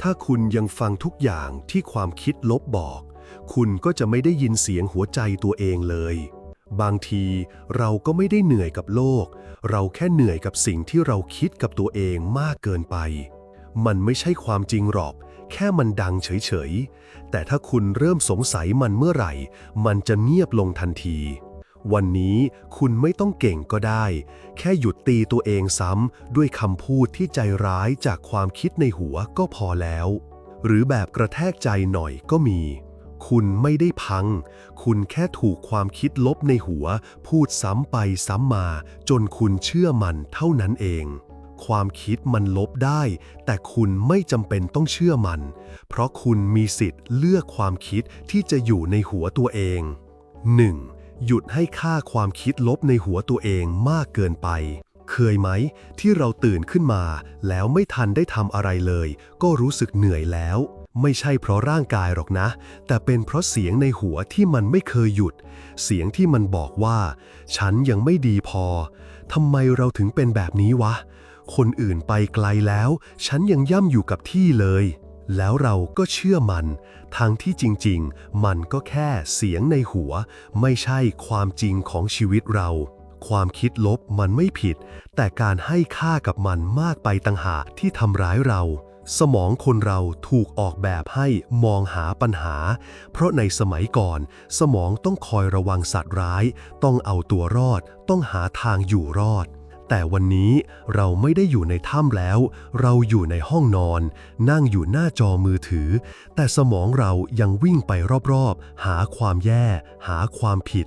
ถ้าคุณยังฟังทุกอย่างที่ความคิดลบบอก คุณก็จะไม่ได้ยินเสียงหัวใจตัวเองเลย บางทีเราก็ไม่ได้เหนื่อยกับโลก เราแค่เหนื่อยกับสิ่งที่เราคิดกับตัวเองมากเกินไป มันไม่ใช่ความจริงหรอก แค่มันดังเฉยๆ แต่ถ้าคุณเริ่มสงสัยมันเมื่อไหร่ มันจะเงียบลงทันที วันนี้คุณไม่ต้องเก่งก็ได้ แค่หยุดตีตัวเองซ้ำด้วยคำพูดที่ใจร้ายจากความคิดในหัวก็พอแล้ว หรือแบบกระแทกใจหน่อยก็มี คุณไม่ได้พัง คุณแค่ถูกความคิดลบในหัว พูดซ้ำไปซ้ำมา จนคุณเชื่อมันเท่านั้นเองความคิดมันลบได้ แต่คุณไม่จำเป็นต้องเชื่อมัน เพราะคุณมีสิทธิ์เลือกความคิดที่จะอยู่ในหัวตัวเอง 1. หยุดให้ค่าความคิดลบในหัวตัวเองมากเกินไป เคยไหม ที่เราตื่นขึ้นมา แล้วไม่ทันได้ทำอะไรเลย ก็รู้สึกเหนื่อยแล้ว ไม่ใช่เพราะร่างกายหรอกนะ แต่เป็นเพราะเสียงในหัวที่มันไม่เคยหยุด เสียงที่มันบอกว่า ฉันยังไม่ดีพอทำไมเราถึงเป็นแบบนี้วะ คนอื่นไปไกลแล้ว ฉันยังย่ำอยู่กับที่เลย แล้วเราก็เชื่อมัน ทั้งที่จริงๆ มันก็แค่เสียงในหัว ไม่ใช่ความจริงของชีวิตเรา ความคิดลบมันไม่ผิด แต่การให้ค่ากับมันมากไปต่างหากที่ทำร้ายเรา สมองคนเราถูกออกแบบให้มองหาปัญหา เพราะในสมัยก่อน สมองต้องคอยระวังสัตว์ร้าย ต้องเอาตัวรอด ต้องหาทางอยู่รอด แต่วันนี้เราไม่ได้อยู่ในถ้ำแล้ว เราอยู่ในห้องนอน นั่งอยู่หน้าจอมือถือ แต่สมองเรายังวิ่งไปรอบๆ หาความแย่ หาความผิด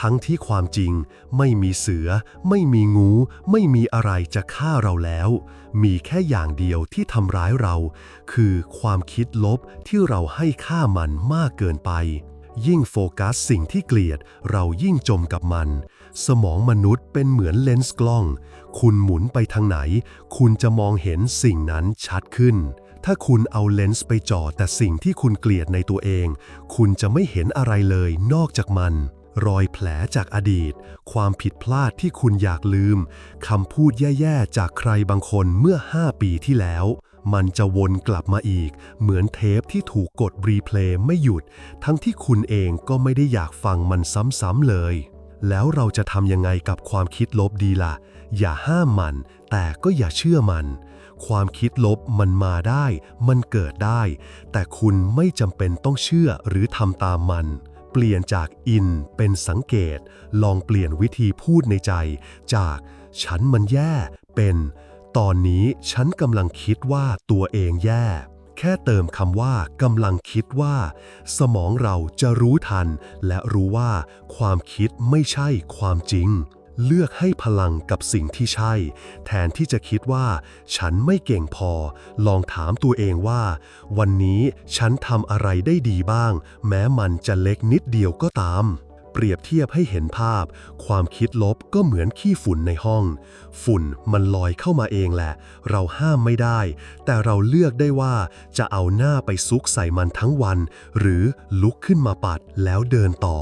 ทั้งที่ความจริง ไม่มีเสือ ไม่มีงู ไม่มีอะไรจะฆ่าเราแล้ว มีแค่อย่างเดียวที่ทำร้ายเรา คือความคิดลบที่เราให้ค่ามันมากเกินไป ยิ่งโฟกัสสิ่งที่เกลียด เรายิ่งจมกับมัน สมองมนุษย์เป็นเหมือนเลนส์กล้อง คุณหมุนไปทางไหน คุณจะมองเห็นสิ่งนั้นชัดขึ้น ถ้าคุณเอาเลนส์ไปจ่อแต่สิ่งที่คุณเกลียดในตัวเอง คุณจะไม่เห็นอะไรเลยนอกจากมัน รอยแผลจากอดีต ความผิดพลาดที่คุณอยากลืม คำพูดแย่ๆ จากใครบางคนเมื่อ 5 ปีที่แล้วมันจะวนกลับมาอีก เหมือนเทปที่ถูกกดรีเพลย์ไม่หยุด ทั้งที่คุณเองก็ไม่ได้อยากฟังมันซ้ำๆเลย แล้วเราจะทำยังไงกับความคิดลบดีล่ะ อย่าห้ามมัน แต่ก็อย่าเชื่อมัน ความคิดลบมันมาได้ มันเกิดได้ แต่คุณไม่จำเป็นต้องเชื่อหรือทำตามมัน เปลี่ยนจากอินเป็นสังเกต ลองเปลี่ยนวิธีพูดในใจ จากฉันมันแย่เป็น ตอนนี้ฉันกำลังคิดว่าตัวเองแย่ แค่เติมคำว่ากำลังคิดว่า สมองเราจะรู้ทัน และรู้ว่า ความคิดไม่ใช่ความจริง เลือกให้พลังกับสิ่งที่ใช่ แทนที่จะคิดว่า ฉันไม่เก่งพอ ลองถามตัวเองว่า วันนี้ฉันทำอะไรได้ดีบ้าง แม้มันจะเล็กนิดเดียวก็ตาม เปรียบเทียบให้เห็นภาพ ความคิดลบก็เหมือนขี้ฝุ่นในห้อง ฝุ่นมันลอยเข้ามาเองแหละ เราห้ามไม่ได้ แต่เราเลือกได้ว่าจะเอาหน้าไปซุกใส่มันทั้งวัน หรือลุกขึ้นมาปัดแล้วเดินต่อ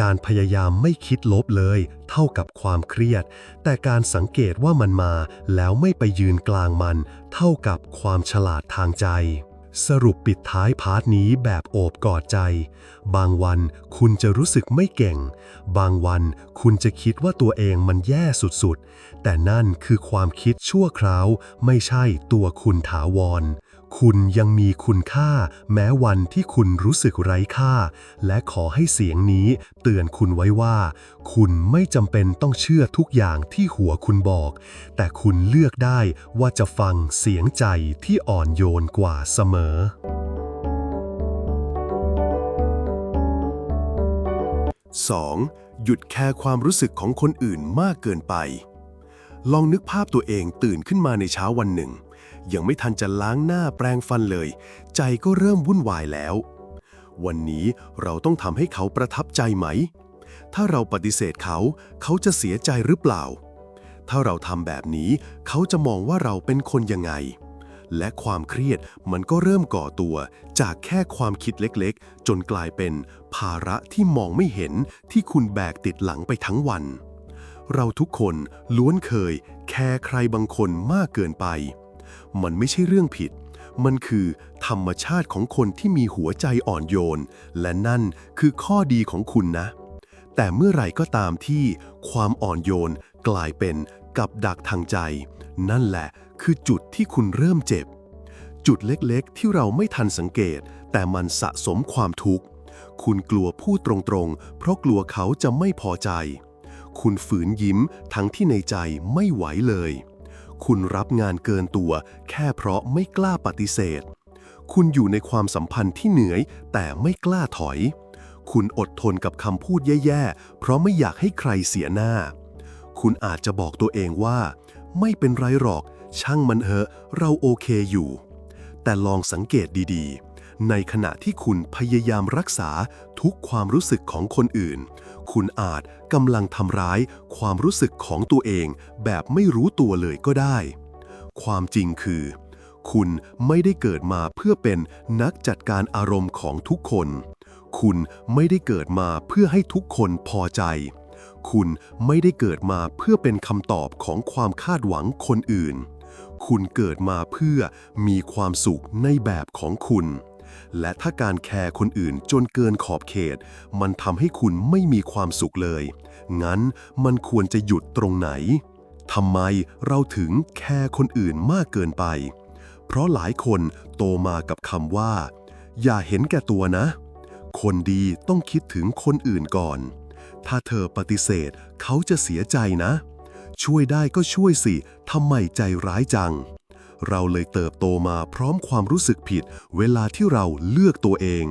การพยายามไม่คิดลบเลย เท่ากับความเครียด แต่การสังเกตว่ามันมาแล้วไม่ไปยืนกลางมัน เท่ากับความฉลาดทางใจ สรุปปิดท้ายพาร์ทนี้แบบโอบกอดใจ บางวันคุณจะรู้สึกไม่เก่ง บางวันคุณจะคิดว่าตัวเองมันแย่สุดๆ แต่นั่นคือความคิดชั่วคราว ไม่ใช่ตัวคุณถาวร คุณยังมีคุณค่า แม้วันที่คุณรู้สึกไร้ค่า และขอให้เสียงนี้เตือนคุณไว้ว่า คุณไม่จำเป็นต้องเชื่อทุกอย่างที่หัวคุณบอก แต่คุณเลือกได้ว่าจะฟังเสียงใจที่อ่อนโยนกว่าเสมอ 2. หยุดแคร์ความรู้สึกของคนอื่นมากเกินไป ลองนึกภาพตัวเองตื่นขึ้นมาในเช้าวันหนึ่ง ยังไม่ทันจะล้างหน้าแปรงฟันเลย ใจก็เริ่มวุ่นวายแล้ว วันนี้เราต้องทำให้เขาประทับใจไหม ถ้าเราปฏิเสธเขา เขาจะเสียใจหรือเปล่า ถ้าเราทำแบบนี้ เขาจะมองว่าเราเป็นคนยังไง และความเครียดมันก็เริ่มก่อตัว จากแค่ความคิดเล็กๆ จนกลายเป็น ภาระที่มองไม่เห็นที่คุณแบกติดหลังไปทั้งวันเราทุกคนล้วนเคยแคร์ใครบางคนมากเกินไป มันไม่ใช่เรื่องผิด มันคือธรรมชาติของคนที่มีหัวใจอ่อนโยน และนั่นคือข้อดีของคุณนะ แต่เมื่อไหร่ก็ตามที่ความอ่อนโยนกลายเป็นกับดักทางใจ นั่นแหละคือจุดที่คุณเริ่มเจ็บ จุดเล็กๆ ที่เราไม่ทันสังเกต แต่มันสะสมความทุกข์ คุณกลัวพูดตรงๆ เพราะกลัวเขาจะไม่พอใจ คุณฝืนยิ้มทั้งที่ในใจไม่ไหวเลย คุณรับงานเกินตัว แค่เพราะไม่กล้าปฏิเสธ คุณอยู่ในความสัมพันธ์ที่เหนื่อย แต่ไม่กล้าถอย คุณอดทนกับคำพูดแย่ๆ เพราะไม่อยากให้ใครเสียหน้า คุณอาจจะบอกตัวเองว่า ไม่เป็นไรหรอก ช่างมันเถอะ เราโอเคอยู่ แต่ลองสังเกตดีๆ ในขณะที่คุณพยายามรักษาทุกความรู้สึกของคนอื่น คุณอาจกำลังทำร้ายความรู้สึกของตัวเอง แบบไม่รู้ตัวเลยก็ได้ ความจริงคือ คุณไม่ได้เกิดมาเพื่อเป็นนักจัดการอารมณ์ของทุกคน คุณไม่ได้เกิดมาเพื่อให้ทุกคนพอใจ คุณไม่ได้เกิดมาเพื่อเป็นคำตอบของความคาดหวังคนอื่น คุณเกิดมาเพื่อมีความสุขในแบบของคุณ และถ้าการแคร์คนอื่นจนเกินขอบเขต มันทำให้คุณไม่มีความสุขเลย งั้นมันควรจะหยุดตรงไหนทำไมเราถึงแคร์คนอื่นมากเกินไป เพราะหลายคนโตมากับคำว่า อย่าเห็นแก่ตัวนะ คนดีต้องคิดถึงคนอื่นก่อน ถ้าเธอปฏิเสธเขาจะเสียใจนะ ช่วยได้ก็ช่วยสิทำไมใจร้ายจัง เราเลยเติบโตมาพร้อมความรู้สึกผิด เวลาที่เราเลือกตัวเอง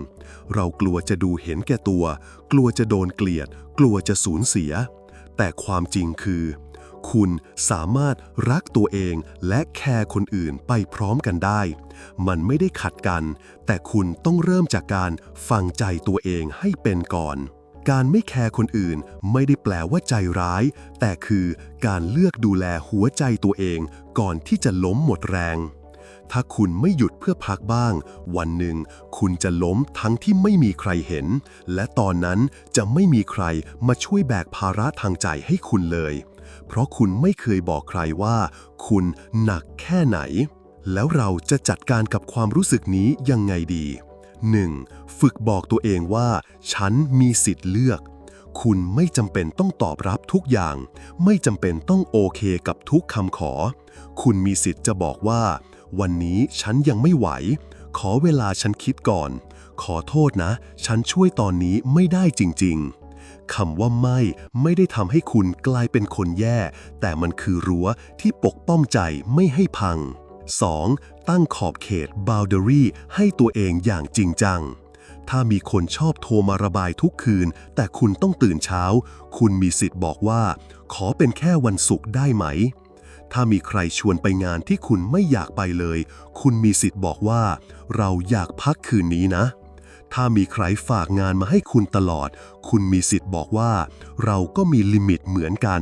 เรากลัวจะดูเห็นแก่ตัว กลัวจะโดนเกลียด กลัวจะสูญเสีย แต่ความจริงคือ คุณสามารถรักตัวเองและแคร์คนอื่นไปพร้อมกันได้ มันไม่ได้ขัดกัน แต่คุณต้องเริ่มจากการฟังใจตัวเองให้เป็นก่อน การไม่แคร์คนอื่นไม่ได้แปลว่าใจร้าย แต่คือการเลือกดูแลหัวใจตัวเองก่อนที่จะล้มหมดแรง ถ้าคุณไม่หยุดเพื่อพักบ้าง วันหนึ่ง คุณจะล้มทั้งที่ไม่มีใครเห็น และตอนนั้นจะไม่มีใครมาช่วยแบกภาระทางใจให้คุณเลย เพราะคุณไม่เคยบอกใครว่า คุณหนักแค่ไหน แล้วเราจะจัดการกับความรู้สึกนี้ยังไงดี 1. ฝึกบอกตัวเองว่า ฉันมีสิทธิ์เลือก คุณไม่จำเป็นต้องตอบรับทุกอย่าง ไม่จำเป็นต้องโอเคกับทุกคำขอ คุณมีสิทธิ์จะบอกว่า วันนี้ฉันยังไม่ไหว ขอเวลาฉันคิดก่อน ขอโทษนะ ฉันช่วยตอนนี้ไม่ได้จริง ๆคำว่าไม่ไม่ได้ทำให้คุณกลายเป็นคนแย่ แต่มันคือรั้วที่ปกป้องใจไม่ให้พัง 2. ตั้งขอบเขต boundary ให้ตัวเองอย่างจริงจัง ถ้ามีคนชอบโทรมาระบายทุกคืน แต่คุณต้องตื่นเช้า คุณมีสิทธิ์บอกว่า ขอเป็นแค่วันศุกร์ได้ไหม ถ้ามีใครชวนไปงานที่คุณไม่อยากไปเลย คุณมีสิทธิ์บอกว่า เราอยากพักคืนนี้นะถ้ามีใครฝากงานมาให้คุณตลอด คุณมีสิทธิ์บอกว่า เราก็มีลิมิตเหมือนกัน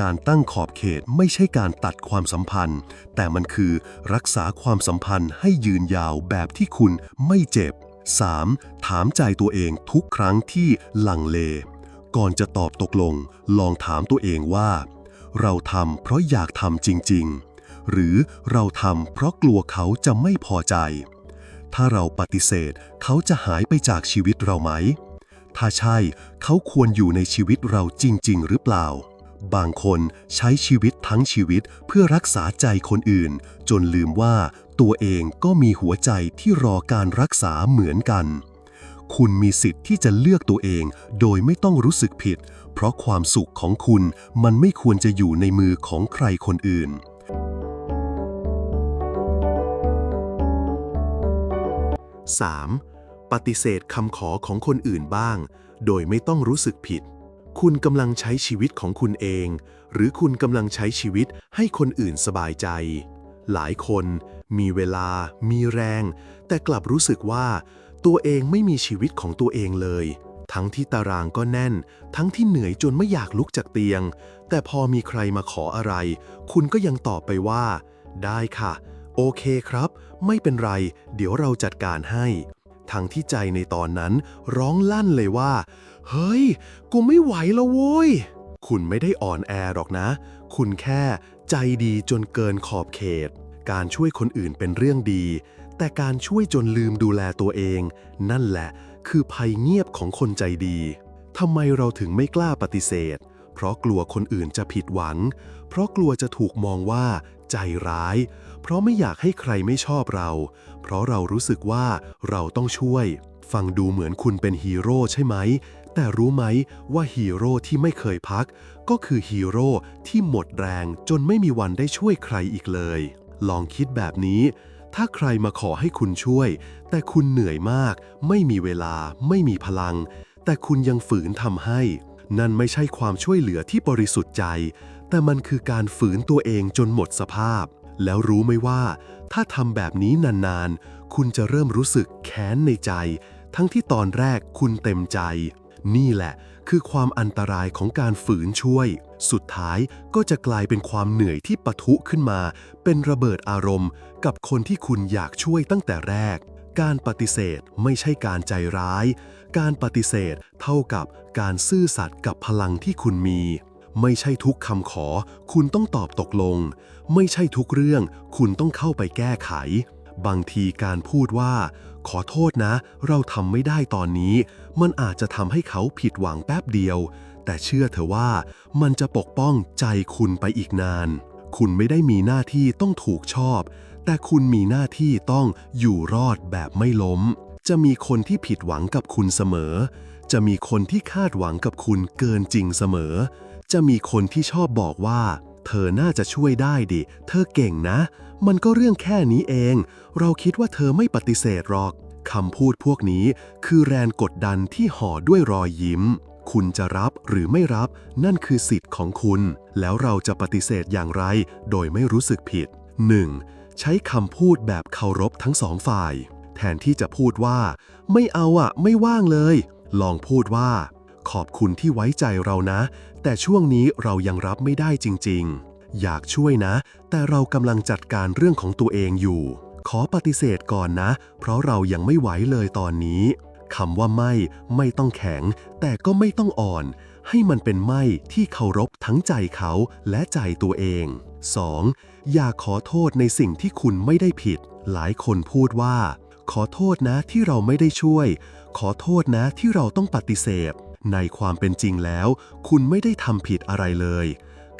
การตั้งขอบเขตไม่ใช่การตัดความสัมพันธ์ แต่มันคือรักษาความสัมพันธ์ให้ยืนยาวแบบที่คุณไม่เจ็บ 3. ถามใจตัวเองทุกครั้งที่ลังเล ก่อนจะตอบตกลง ลองถามตัวเองว่า เราทำเพราะอยากทำจริง ๆ หรือเราทำเพราะกลัวเขาจะไม่พอใจ ถ้าเราปฏิเสธเขาจะหายไปจากชีวิตเราไหม ถ้าใช่เขาควรอยู่ในชีวิตเราจริง ๆ หรือเปล่า บางคนใช้ชีวิตทั้งชีวิตเพื่อรักษาใจคนอื่น จนลืมว่าตัวเองก็มีหัวใจที่รอการรักษาเหมือนกัน คุณมีสิทธิ์ที่จะเลือกตัวเองโดยไม่ต้องรู้สึกผิด เพราะความสุขของคุณมันไม่ควรจะอยู่ในมือของใครคนอื่น 3. ปฏิเสธคำขอของคนอื่นบ้าง โดยไม่ต้องรู้สึกผิด คุณกำลังใช้ชีวิตของคุณเอง หรือคุณกำลังใช้ชีวิตให้คนอื่นสบายใจ หลายคนมีเวลา มีแรง แต่กลับรู้สึกว่า ตัวเองไม่มีชีวิตของตัวเองเลย ทั้งที่ตารางก็แน่น ทั้งที่เหนื่อยจนไม่อยากลุกจากเตียง แต่พอมีใครมาขออะไร คุณก็ยังตอบไปว่า ได้ค่ะ โอเคครับ ไม่เป็นไร เดี๋ยวเราจัดการให้ ทั้งที่ใจในตอนนั้นร้องลั่นเลยว่า เฮ้ย กูไม่ไหวแล้วโว้ย คุณไม่ได้อ่อนแอหรอกนะ คุณแค่ใจดีจนเกินขอบเขต การช่วยคนอื่นเป็นเรื่องดี แต่การช่วยจนลืมดูแลตัวเอง นั่นแหละ คือภัยเงียบของคนใจดีทำไมเราถึงไม่กล้าปฏิเสธ เพราะกลัวคนอื่นจะผิดหวัง เพราะกลัวจะถูกมองว่า ใจร้าย เพราะไม่อยากให้ใครไม่ชอบเรา เพราะเรารู้สึกว่าเราต้องช่วย ฟังดูเหมือนคุณเป็นฮีโร่ใช่ไหม แต่รู้ไหมว่าฮีโร่ที่ไม่เคยพัก ก็คือฮีโร่ที่หมดแรงจนไม่มีวันได้ช่วยใครอีกเลย ลองคิดแบบนี้ ถ้าใครมาขอให้คุณช่วย แต่คุณเหนื่อยมาก ไม่มีเวลา ไม่มีพลัง แต่คุณยังฝืนทำให้ นั่นไม่ใช่ความช่วยเหลือที่บริสุทธิ์ใจ แต่มันคือการฝืนตัวเองจนหมดสภาพ แล้วรู้ไหมว่า ถ้าทำแบบนี้นานๆ คุณจะเริ่มรู้สึกแค้นในใจ ทั้งที่ตอนแรกคุณเต็มใจ นี่แหละ คือความอันตรายของการฝืนช่วย สุดท้ายก็จะกลายเป็นความเหนื่อยที่ปะทุขึ้นมา เป็นระเบิดอารมณ์ กับคนที่คุณอยากช่วยตั้งแต่แรกการปฏิเสธไม่ใช่การใจร้าย การปฏิเสธเท่ากับการซื่อสัตย์กับพลังที่คุณมี ไม่ใช่ทุกคำขอ คุณต้องตอบตกลง ไม่ใช่ทุกเรื่อง คุณต้องเข้าไปแก้ไข บางทีการพูดว่า ขอโทษนะ เราทำไม่ได้ตอนนี้ มันอาจจะทำให้เขาผิดหวังแป๊บเดียว แต่เชื่อเถอะว่า มันจะปกป้องใจคุณไปอีกนาน คุณไม่ได้มีหน้าที่ต้องถูกชอบ แต่คุณมีหน้าที่ต้องอยู่รอดแบบไม่ล้ม จะมีคนที่ผิดหวังกับคุณเสมอ จะมีคนที่คาดหวังกับคุณเกินจริงเสมอ จะมีคนที่ชอบบอกว่า เธอน่าจะช่วยได้ดิ เธอเก่งนะ มันก็เรื่องแค่นี้เอง เราคิดว่าเธอไม่ปฏิเสธหรอกคำพูดพวกนี้คือแรงกดดันที่ห่อด้วยรอยยิ้ม คุณจะรับหรือไม่รับนั่นคือสิทธิ์ของคุณ แล้วเราจะปฏิเสธอย่างไร โดยไม่รู้สึกผิด 1. ใช้คำพูดแบบเคารพทั้งสองฝ่าย แทนที่จะพูดว่า ไม่เอาอะไม่ว่างเลย ลองพูดว่า ขอบคุณที่ไว้ใจเรานะ แต่ช่วงนี้เรายังรับไม่ได้จริง ๆ อยากช่วยนะ แต่เรากำลังจัดการเรื่องของตัวเองอยู่ ขอปฏิเสธก่อนนะ เพราะเรายังไม่ไหวเลยตอนนี้คำว่าไม่ไม่ต้องแข็ง แต่ก็ไม่ต้องอ่อน ให้มันเป็นไม่ที่เคารพทั้งใจเขาและใจตัวเอง 2. อย่าขอโทษในสิ่งที่คุณไม่ได้ผิด หลายคนพูดว่า ขอโทษนะที่เราไม่ได้ช่วย ขอโทษนะที่เราต้องปฏิเสธ ในความเป็นจริงแล้ว คุณไม่ได้ทำผิดอะไรเลย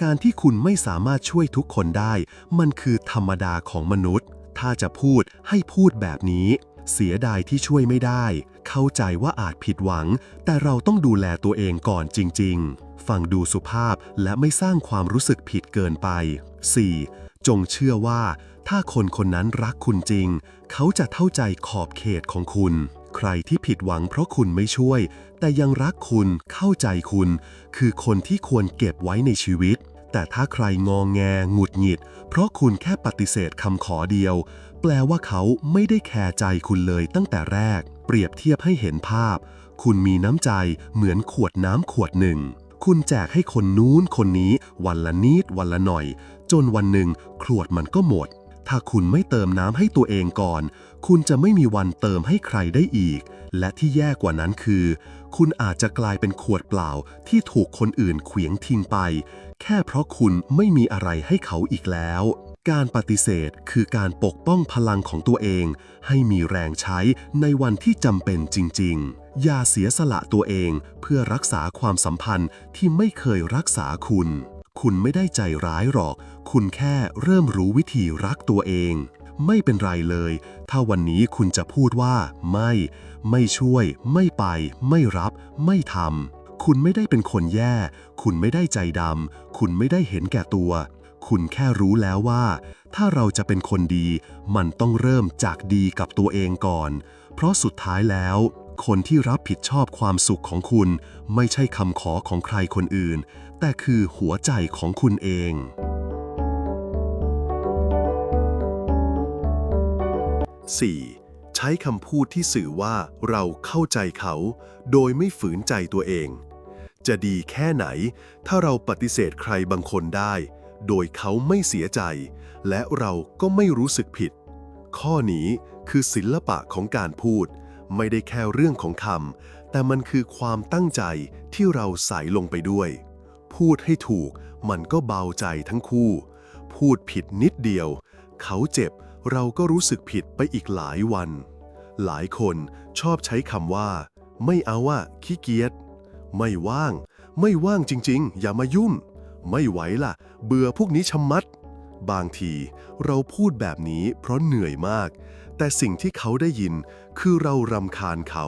การที่คุณไม่สามารถช่วยทุกคนได้ มันคือธรรมดาของมนุษย์ ถ้าจะพูดให้พูดแบบนี้ เสียดายที่ช่วยไม่ได้ เข้าใจว่าอาจผิดหวัง แต่เราต้องดูแลตัวเองก่อนจริง ๆ ฟังดูสุภาพและไม่สร้างความรู้สึกผิดเกินไป 4. จงเชื่อว่า ถ้าคนคนนั้นรักคุณจริง เขาจะเข้าใจขอบเขตของคุณ ใครที่ผิดหวังเพราะคุณไม่ช่วย แต่ยังรักคุณเข้าใจคุณ คือคนที่ควรเก็บไว้ในชีวิต แต่ถ้าใครงองแงหงุดหงิด เพราะคุณแค่ปฏิเสธคำขอเดียว แปลว่าเขาไม่ได้แคร์ใจคุณเลยตั้งแต่แรก เปรียบเทียบให้เห็นภาพ คุณมีน้ำใจเหมือนขวดน้ำขวดหนึ่งคุณแจกให้คนนู้นคนนี้วันละนิดวันละหน่อย จนวันหนึ่งขวดมันก็หมด ถ้าคุณไม่เติมน้ำให้ตัวเองก่อน คุณจะไม่มีวันเติมให้ใครได้อีก และที่แย่กว่านั้นคือ คุณอาจจะกลายเป็นขวดเปล่าที่ถูกคนอื่นเขวียงทิ้งไป แค่เพราะคุณไม่มีอะไรให้เขาอีกแล้ว การปฏิเสธคือการปกป้องพลังของตัวเอง ให้มีแรงใช้ในวันที่จำเป็นจริง ๆ อย่าเสียสละตัวเองเพื่อรักษาความสัมพันธ์ที่ไม่เคยรักษาคุณ คุณไม่ได้ใจร้ายหรอก คุณแค่เริ่มรู้วิธีรักตัวเอง ไม่เป็นไรเลย ถ้าวันนี้คุณจะพูดว่าไม่ ไม่ช่วย ไม่ไป ไม่รับ ไม่ทำคุณไม่ได้เป็นคนแย่ คุณไม่ได้ใจดำคุณไม่ได้เห็นแก่ตัว คุณแค่รู้แล้วว่า ถ้าเราจะเป็นคนดี มันต้องเริ่มจากดีกับตัวเองก่อน เพราะสุดท้ายแล้วคนที่รับผิดชอบความสุขของคุณ ไม่ใช่คำขอของใครคนอื่น แต่คือหัวใจของคุณเอง 4. ใช้คำพูดที่สื่อว่าเราเข้าใจเขา โดยไม่ฝืนใจตัวเอง จะดีแค่ไหน ถ้าเราปฏิเสธใครบางคนได้ โดยเขาไม่เสียใจ และเราก็ไม่รู้สึกผิด ข้อนี้คือศิลปะของการพูด ไม่ได้แค่เรื่องของคำแต่มันคือความตั้งใจที่เราใส่ลงไปด้วย พูดให้ถูก มันก็เบาใจทั้งคู่ พูดผิดนิดเดียว เขาเจ็บ เราก็รู้สึกผิดไปอีกหลายวัน หลายคนชอบใช้คำว่า ไม่เอาว่าขี้เกียจไม่ว่าง ไม่ว่างจริง ๆ อย่ามายุ่ง ไม่ไหวล่ะ เบื่อพวกนี้ชะมัด บางทีเราพูดแบบนี้เพราะเหนื่อยมาก แต่สิ่งที่เขาได้ยินคือเรารำคาญเขา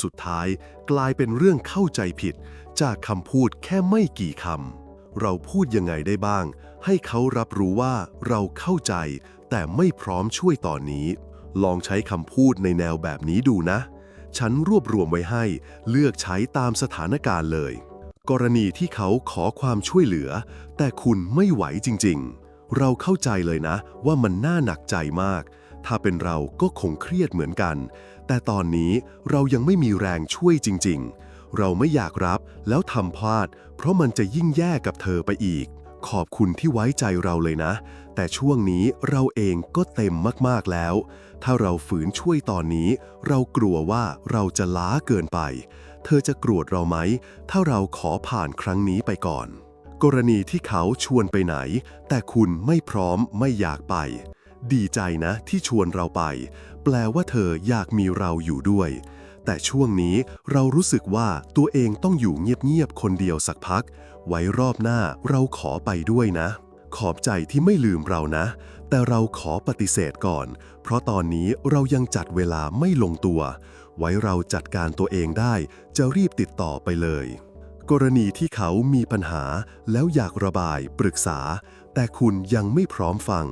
สุดท้ายกลายเป็นเรื่องเข้าใจผิด จากคำพูดแค่ไม่กี่คำ เราพูดยังไงได้บ้าง ให้เขารับรู้ว่าเราเข้าใจ แต่ไม่พร้อมช่วยตอนนี้ ลองใช้คำพูดในแนวแบบนี้ดูนะ ฉันรวบรวมไว้ให้ เลือกใช้ตามสถานการณ์เลย กรณีที่เขาขอความช่วยเหลือ แต่คุณไม่ไหวจริง ๆ เราเข้าใจเลยนะ ว่ามันน่าหนักใจมาก ถ้าเป็นเราก็คงเครียดเหมือนกัน แต่ตอนนี้เรายังไม่มีแรงช่วยจริง ๆ เราไม่อยากรับแล้วทำพลาด เพราะมันจะยิ่งแย่กับเธอไปอีก ขอบคุณที่ไว้ใจเราเลยนะ แต่ช่วงนี้เราเองก็เต็มมากๆแล้ว ถ้าเราฝืนช่วยตอนนี้ เรากลัวว่าเราจะล้าเกินไป เธอจะโกรธเราไหม ถ้าเราขอผ่านครั้งนี้ไปก่อน กรณีที่เขาชวนไปไหน แต่คุณไม่พร้อมไม่อยากไป ดีใจนะที่ชวนเราไป แปลว่าเธออยากมีเราอยู่ด้วย แต่ช่วงนี้เรารู้สึกว่าตัวเองต้องอยู่เงียบๆคนเดียวสักพัก ไว้รอบหน้าเราขอไปด้วยนะ ขอบใจที่ไม่ลืมเรานะ แต่เราขอปฏิเสธก่อน เพราะตอนนี้เรายังจัดเวลาไม่ลงตัว ไว้เราจัดการตัวเองได้ จะรีบติดต่อไปเลย กรณีที่เขามีปัญหาแล้วอยากระบายปรึกษา แต่คุณยังไม่พร้อมฟัง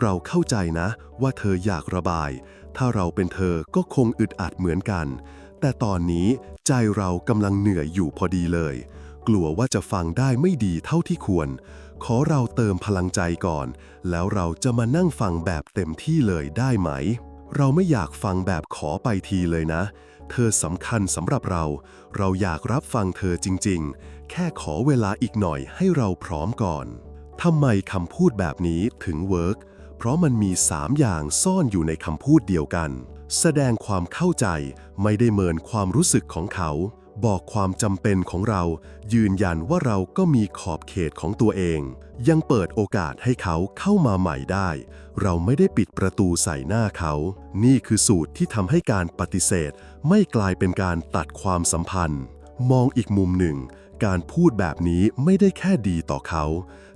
เราเข้าใจนะว่าเธออยากระบาย ถ้าเราเป็นเธอก็คงอึดอัดเหมือนกัน แต่ตอนนี้ใจเรากำลังเหนื่อยอยู่พอดีเลย กลัวว่าจะฟังได้ไม่ดีเท่าที่ควร ขอเราเติมพลังใจก่อน แล้วเราจะมานั่งฟังแบบเต็มที่เลยได้ไหม เราไม่อยากฟังแบบขอไปทีเลยนะ เธอสำคัญสำหรับเรา เราอยากรับฟังเธอจริง ๆ แค่ขอเวลาอีกหน่อยให้เราพร้อมก่อนทำไมคำพูดแบบนี้ถึงเวิร์ก เพราะมันมี 3 อย่างซ่อนอยู่ในคำพูดเดียวกัน แสดงความเข้าใจไม่ได้เมินความรู้สึกของเขา บอกความจำเป็นของเรา ยืนยันว่าเราก็มีขอบเขตของตัวเอง ยังเปิดโอกาสให้เขาเข้ามาใหม่ได้ เราไม่ได้ปิดประตูใส่หน้าเขา นี่คือสูตรที่ทำให้การปฏิเสธ ไม่กลายเป็นการตัดความสัมพันธ์ มองอีกมุมหนึ่ง การพูดแบบนี้ไม่ได้แค่ดีต่อเขา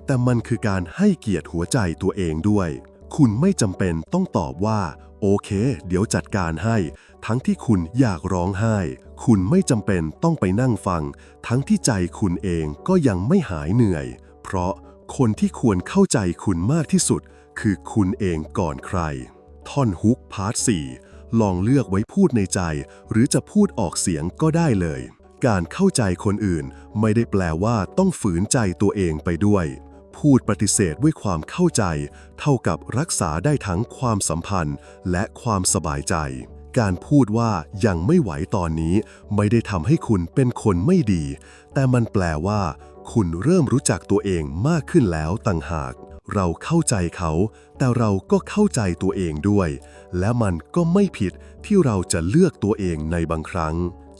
แต่มันคือการให้เกียรติหัวใจตัวเองด้วย คุณไม่จำเป็นต้องตอบว่า โอเค เดี๋ยวจัดการให้ ทั้งที่คุณอยากร้องไห้ คุณไม่จำเป็นต้องไปนั่งฟัง ทั้งที่ใจคุณเองก็ยังไม่หายเหนื่อย เพราะคนที่ควรเข้าใจคุณมากที่สุด คือคุณเองก่อนใคร ท่อนฮุกพาร์ท 4 ลองเลือกไว้พูดในใจ หรือจะพูดออกเสียงก็ได้เลย การเข้าใจคนอื่นไม่ได้แปลว่าต้องฝืนใจตัวเองไปด้วย พูดปฏิเสธด้วยความเข้าใจ เท่ากับรักษาได้ทั้งความสัมพันธ์และความสบายใจ การพูดว่ายังไม่ไหวตอนนี้ ไม่ได้ทำให้คุณเป็นคนไม่ดี แต่มันแปลว่า คุณเริ่มรู้จักตัวเองมากขึ้นแล้วต่างหาก เราเข้าใจเขา แต่เราก็เข้าใจตัวเองด้วย และมันก็ไม่ผิดที่เราจะเลือกตัวเองในบางครั้ง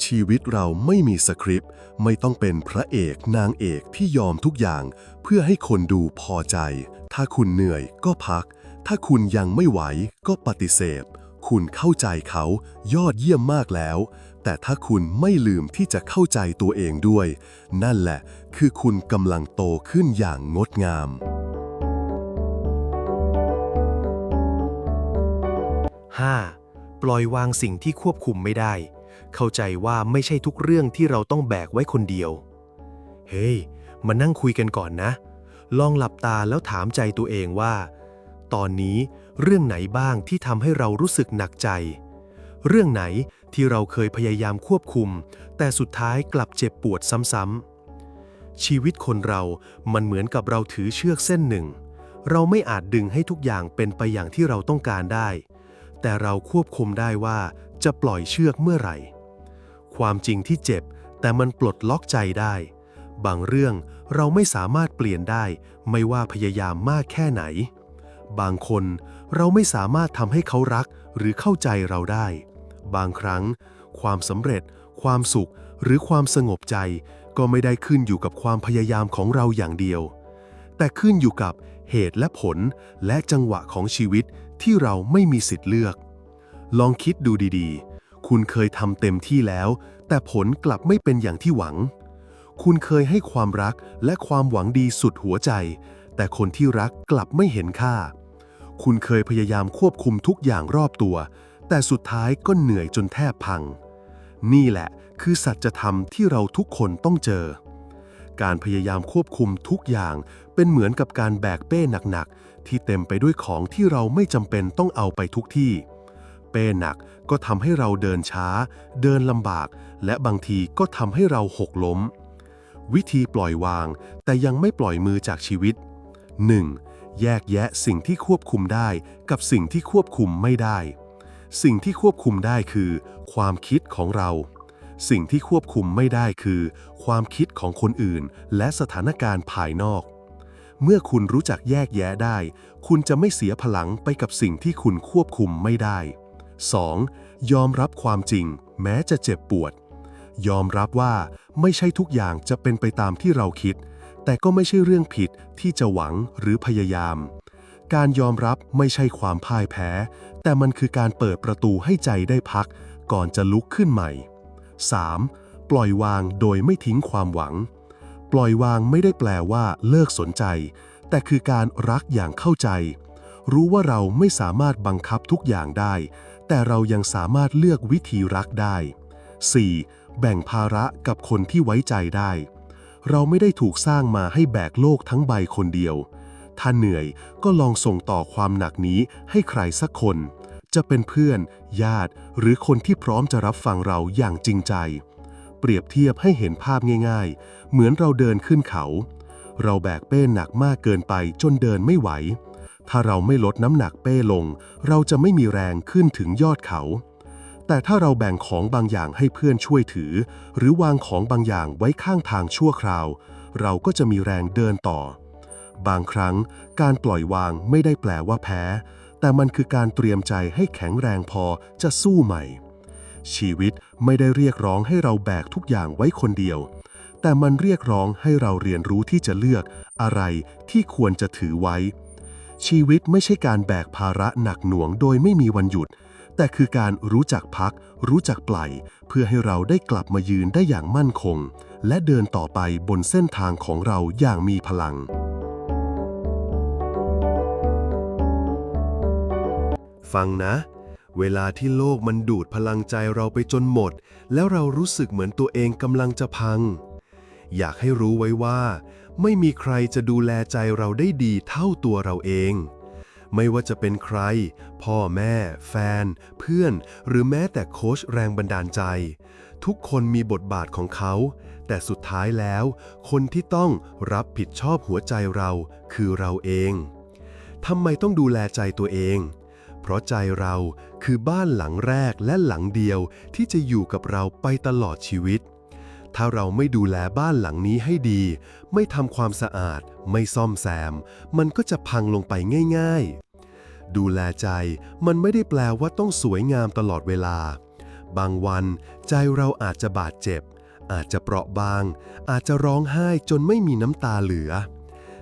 ชีวิตเราไม่มีสคริปต์ ไม่ต้องเป็นพระเอกนางเอกที่ยอมทุกอย่าง เพื่อให้คนดูพอใจ ถ้าคุณเหนื่อยก็พัก ถ้าคุณยังไม่ไหวก็ปฏิเสธ คุณเข้าใจเขายอดเยี่ยมมากแล้ว แต่ถ้าคุณไม่ลืมที่จะเข้าใจตัวเองด้วย นั่นแหละคือคุณกำลังโตขึ้นอย่างงดงาม 5. ปล่อยวางสิ่งที่ควบคุมไม่ได้ เข้าใจว่าไม่ใช่ทุกเรื่องที่เราต้องแบกไว้คนเดียว เฮ้ยมานั่งคุยกันก่อนนะ ลองหลับตาแล้วถามใจตัวเองว่า ตอนนี้เรื่องไหนบ้างที่ทำให้เรารู้สึกหนักใจ เรื่องไหนที่เราเคยพยายามควบคุม แต่สุดท้ายกลับเจ็บปวดซ้ำๆ ชีวิตคนเรา มันเหมือนกับเราถือเชือกเส้นหนึ่ง เราไม่อาจดึงให้ทุกอย่างเป็นไปอย่างที่เราต้องการได้ แต่เราควบคุมได้ว่าจะปล่อยเชือกเมื่อไหร่ ความจริงที่เจ็บ แต่มันปลดล็อกใจได้ บางเรื่องเราไม่สามารถเปลี่ยนได้ ไม่ว่าพยายามมากแค่ไหน บางคนเราไม่สามารถทำให้เขารักหรือเข้าใจเราได้ บางครั้ง ความสำเร็จ ความสุข หรือความสงบใจ ก็ไม่ได้ขึ้นอยู่กับความพยายามของเราอย่างเดียว แต่ขึ้นอยู่กับเหตุและผลและจังหวะของชีวิตที่เราไม่มีสิทธิ์เลือก ลองคิดดูดีๆ คุณเคยทำเต็มที่แล้ว แต่ผลกลับไม่เป็นอย่างที่หวัง คุณเคยให้ความรักและความหวังดีสุดหัวใจ แต่คนที่รักกลับไม่เห็นค่า คุณเคยพยายามควบคุมทุกอย่างรอบตัว แต่สุดท้ายก็เหนื่อยจนแทบพัง นี่แหละคือสัจธรรมที่เราทุกคนต้องเจอ การพยายามควบคุมทุกอย่างเป็นเหมือนกับการแบกเป้หนักๆที่เต็มไปด้วยของที่เราไม่จำเป็นต้องเอาไปทุกที่ เป้หนักก็ทำให้เราเดินช้า เดินลำบาก และบางทีก็ทำให้เราหกล้ม วิธีปล่อยวาง แต่ยังไม่ปล่อยมือจากชีวิต 1. แยกแยะสิ่งที่ควบคุมได้ กับสิ่งที่ควบคุมไม่ได้ สิ่งที่ควบคุมได้คือ ความคิดของเรา สิ่งที่ควบคุมไม่ได้คือ ความคิดของคนอื่น และสถานการณ์ภายนอกเมื่อคุณรู้จักแยกแยะได้ คุณจะไม่เสียพลังไปกับสิ่งที่คุณควบคุมไม่ได้ 2. ยอมรับความจริง แม้จะเจ็บปวด ยอมรับว่าไม่ใช่ทุกอย่างจะเป็นไปตามที่เราคิด แต่ก็ไม่ใช่เรื่องผิดที่จะหวังหรือพยายาม การยอมรับไม่ใช่ความพ่ายแพ้ แต่มันคือการเปิดประตูให้ใจได้พัก ก่อนจะลุกขึ้นใหม่ 3. ปล่อยวางโดยไม่ทิ้งความหวัง ปล่อยวางไม่ได้แปลว่าเลิกสนใจ แต่คือการรักอย่างเข้าใจ รู้ว่าเราไม่สามารถบังคับทุกอย่างได้ แต่เรายังสามารถเลือกวิธีรักได้ 4. แบ่งภาระกับคนที่ไว้ใจได้ เราไม่ได้ถูกสร้างมาให้แบกโลกทั้งใบคนเดียว ถ้าเหนื่อยก็ลองส่งต่อความหนักนี้ให้ใครสักคน จะเป็นเพื่อน ญาติ หรือคนที่พร้อมจะรับฟังเราอย่างจริงใจ เปรียบเทียบให้เห็นภาพง่าย ๆ เหมือนเราเดินขึ้นเขา เราแบกเป้หนักมากเกินไปจนเดินไม่ไหว ถ้าเราไม่ลดน้ำหนักเป้ลง เราจะไม่มีแรงขึ้นถึงยอดเขา แต่ถ้าเราแบ่งของบางอย่างให้เพื่อนช่วยถือ หรือวางของบางอย่างไว้ข้างทางชั่วคราว เราก็จะมีแรงเดินต่อ บางครั้งการปล่อยวางไม่ได้แปลว่าแพ้ แต่มันคือการเตรียมใจให้แข็งแรงพอจะสู้ใหม่ ชีวิตไม่ได้เรียกร้องให้เราแบกทุกอย่างไว้คนเดียวแต่มันเรียกร้องให้เราเรียนรู้ที่จะเลือกอะไรที่ควรจะถือไว้ ชีวิตไม่ใช่การแบกภาระหนักหน่วงโดยไม่มีวันหยุด แต่คือการรู้จักพัก รู้จักปล่อยเพื่อให้เราได้กลับมายืนได้อย่างมั่นคง และเดินต่อไปบนเส้นทางของเราอย่างมีพลัง ฟังนะ เวลาที่โลกมันดูดพลังใจเราไปจนหมด แล้วเรารู้สึกเหมือนตัวเองกำลังจะพัง อยากให้รู้ไว้ว่า ไม่มีใครจะดูแลใจเราได้ดีเท่าตัวเราเอง ไม่ว่าจะเป็นใคร พ่อแม่ แฟน เพื่อน หรือแม้แต่โค้ชแรงบันดาลใจ ทุกคนมีบทบาทของเขา แต่สุดท้ายแล้ว คนที่ต้องรับผิดชอบหัวใจเราคือเราเองทำไมต้องดูแลใจตัวเองเพราะใจเราคือบ้านหลังแรกและหลังเดียวที่จะอยู่กับเราไปตลอดชีวิต ถ้าเราไม่ดูแลบ้านหลังนี้ให้ดี ไม่ทำความสะอาด ไม่ซ่อมแซม มันก็จะพังลงไปง่าย ๆ ดูแลใจมันไม่ได้แปลว่าต้องสวยงามตลอดเวลา บางวันใจเราอาจจะบาดเจ็บ อาจจะเปราะบาง อาจจะร้องไห้จนไม่มีน้ำตาเหลือ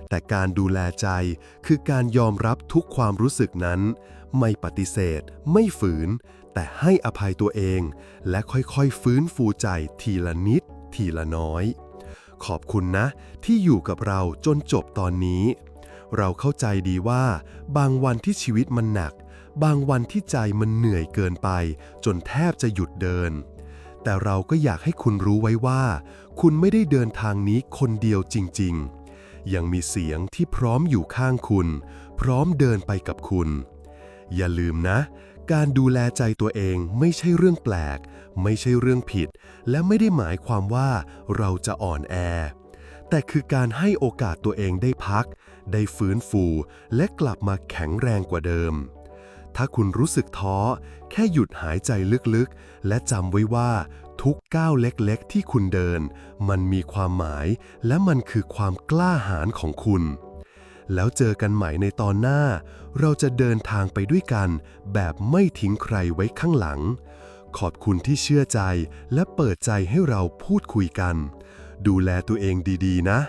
แต่การดูแลใจคือการยอมรับทุกความรู้สึกนั้น ไม่ปฏิเสธ ไม่ฝืนแต่ให้อภัยตัวเอง และค่อยๆ ฟื้นฟูใจทีละนิด ทีละน้อย ขอบคุณนะ ที่อยู่กับเราจนจบตอนนี้ เราเข้าใจดีว่า บางวันที่ชีวิตมันหนัก บางวันที่ใจมันเหนื่อยเกินไป จนแทบจะหยุดเดิน แต่เราก็อยากให้คุณรู้ไว้ว่า คุณไม่ได้เดินทางนี้คนเดียวจริง ๆ ยังมีเสียงที่พร้อมอยู่ข้างคุณ พร้อมเดินไปกับคุณ อย่าลืมนะ การดูแลใจตัวเองไม่ใช่เรื่องแปลก ไม่ใช่เรื่องผิด และไม่ได้หมายความว่าเราจะอ่อนแอ แต่คือการให้โอกาสตัวเองได้พัก ได้ฟื้นฟู และกลับมาแข็งแรงกว่าเดิม ถ้าคุณรู้สึกท้อ แค่หยุดหายใจลึกๆ และจำไว้ว่าทุกก้าวเล็กๆ ที่คุณเดิน มันมีความหมาย และมันคือความกล้าหาญของคุณ แล้วเจอกันใหม่ในตอนหน้า เราจะเดินทางไปด้วยกัน แบบไม่ทิ้งใครไว้ข้างหลัง ขอบคุณที่เชื่อใจและเปิดใจให้เราพูดคุยกัน ดูแลตัวเองดีๆ นะ